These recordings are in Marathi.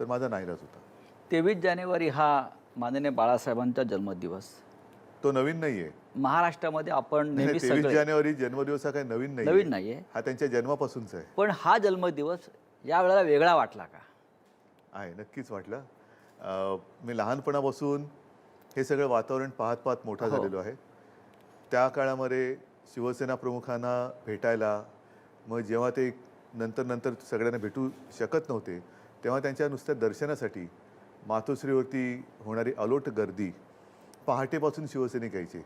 तर माझा नाईलाज होता. तेवीस जानेवारी हा माननीय बाळासाहेबांचा जन्मदिवस. तो नवीन नाही आहे महाराष्ट्रामध्ये आपण नेहमी तेवीस सगळे जानेवारी जन्मदिवस हा काही नवीन नाही नवीन नाहीये. हा त्यांच्या जन्मापासूनचा आहे. पण हा जन्मदिवस या वेळेला वेगळा वाटला का? आहे नक्कीच वाटलं. अं, मी लहानपणापासून हे सगळं वातावरण पाहत पाहत मोठा हो. झालेलो आहे. त्या काळामध्ये शिवसेना प्रमुखांना भेटायला मग जेव्हा ते नंतर नंतर सगळ्यांना भेटू शकत नव्हते तेव्हा त्यांच्या नुसत्या दर्शनासाठी मातोश्रीवरती होणारी अलोट गर्दी पहाटेपासून शिवसैनिक यायचे.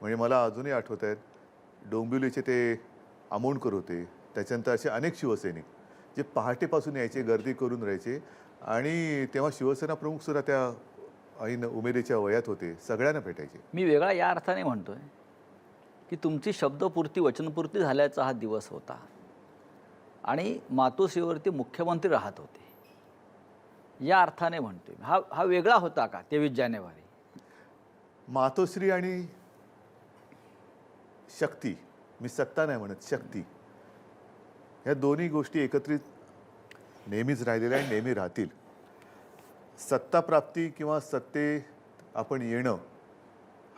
म्हणजे मला अजूनही आठवत आहेत डोंबिवलीचे ते आमोणकर होते त्याच्यानंतर असे अनेक शिवसैनिक जे पहाटेपासून यायचे गर्दी करून राहायचे आणि तेव्हा शिवसेना प्रमुखसुद्धा त्या ऐन उमेदीच्या वयात होते सगळ्यांना भेटायचे. मी वेगळा या अर्थाने म्हणतोय की तुमची शब्दपूर्ती वचनपूर्ती झाल्याचा हा दिवस होता. आणि मातोश्रीवरती मुख्यमंत्री राहत होते. या अर्थाने म्हणतोय. हा हा वेगळा होता का तेवीस जानेवारी? मातोश्री आणि शक्ती मी सत्ता नाही म्हणत शक्ती ह्या दोन्ही गोष्टी एकत्रित नेहमीच राहिलेल्या आणि नेहमी राहतील. सत्ता प्राप्ती किंवा सत्ते आपण येणं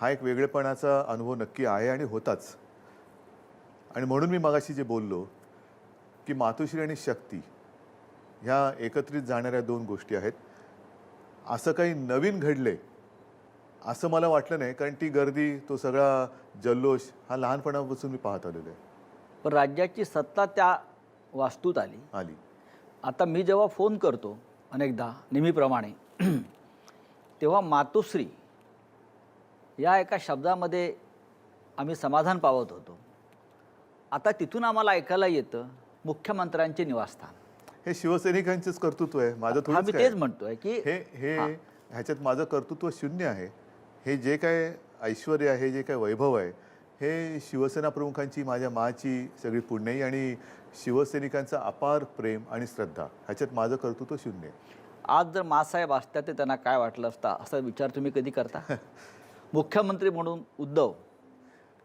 हा एक वेगळेपणाचा अनुभव नक्की आहे आणि होताच. आणि म्हणून मी मगाशी जे बोललो की मातोश्री आणि शक्ती ह्या एकत्रित जाणाऱ्या दोन गोष्टी आहेत. असं काही नवीन घडले असं मला वाटलं नाही कारण ती गर्दी तो सगळा जल्लोष हा लहानपणापासून मी पाहत आलेलो आहे. पण राज्याची सत्ता त्या वास्तूत आली. आली. आता मी जेव्हा फोन करतो अनेकदा नेहमीप्रमाणे तेव्हा मातोश्री या एका शब्दामध्ये आम्ही समाधान पावत होतो. आता तिथून आम्हाला ऐकायला येतं मुख्यमंत्र्यांचे निवासस्थान. हे शिवसैनिकांचंच कर्तृत्व आहे. माझं हा मी तेच म्हणतोय की हे हे ह्याच्यात माझं कर्तृत्व शून्य आहे. हे जे काय ऐश्वर आहे जे काय वैभव आहे हे शिवसेना प्रमुखांची माझ्या माची सगळी पुण्याई आणि शिवसैनिकांचं अपार प्रेम आणि श्रद्धा ह्याच्यात माझं कर्तृत्व शून्य आहे. आज जर मासाहेब असतात तर त्यांना काय वाटलं असता? असा विचार तुम्ही कधी करता? मुख्यमंत्री म्हणून उद्धव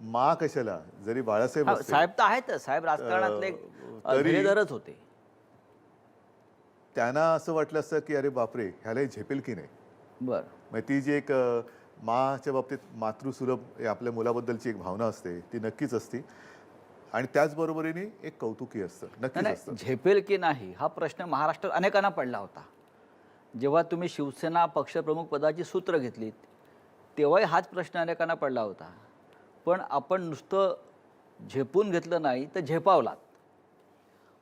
मा कशाला? जरी बाळासाहेब साहेब तर आहेतच साहेब राजकारणातले अ, तरी- धीरेधरच होते. त्यांना असं वाटलं असतं की अरे बापरे ह्याला हे झेपेल की नाही? बरं. मग ती जी एक अ, माच्या बाबतीत मातृसुलभ हे आपल्या मुलाबद्दलची एक भावना असते ती नक्कीच असते. आणि त्याचबरोबरीने एक कौतुकी असतं नक्कीच नाही असतं. झेपेल की नाही हा प्रश्न महाराष्ट्रात अनेकांना पडला होता. जेव्हा तुम्ही शिवसेना पक्षप्रमुख पदाची सूत्र घेतलीत तेव्हाही हाच प्रश्न अनेकांना पडला होता. पण आपण नुसतं झेपून घेतलं नाही तर झेपावलात.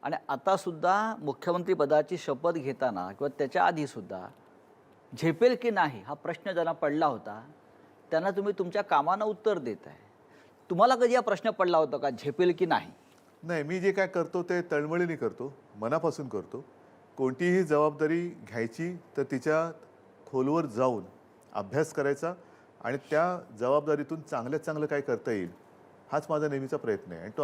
आणि आतासुद्धा मुख्यमंत्रीपदाची शपथ घेताना किंवा त्याच्या आधीसुद्धा झेपेल की नाही हा प्रश्न ज्यांना पडला होता त्यांना तुम्ही तुमच्या कामानं उत्तर देत आहे तुम्हाला कधी हा प्रश्न पडला होता का झेपेल की नाही? नाही मी जे काय करतो ते तळमळीने करतो मनापासून करतो. कोणतीही जबाबदारी घ्यायची तर तिच्या खोलवर जाऊन अभ्यास करायचा आणि त्या जबाबदारीतून चांगल्यात चांगलं काय करता येईल हाच माझा नेहमीचा प्रयत्न आहे. आणि तो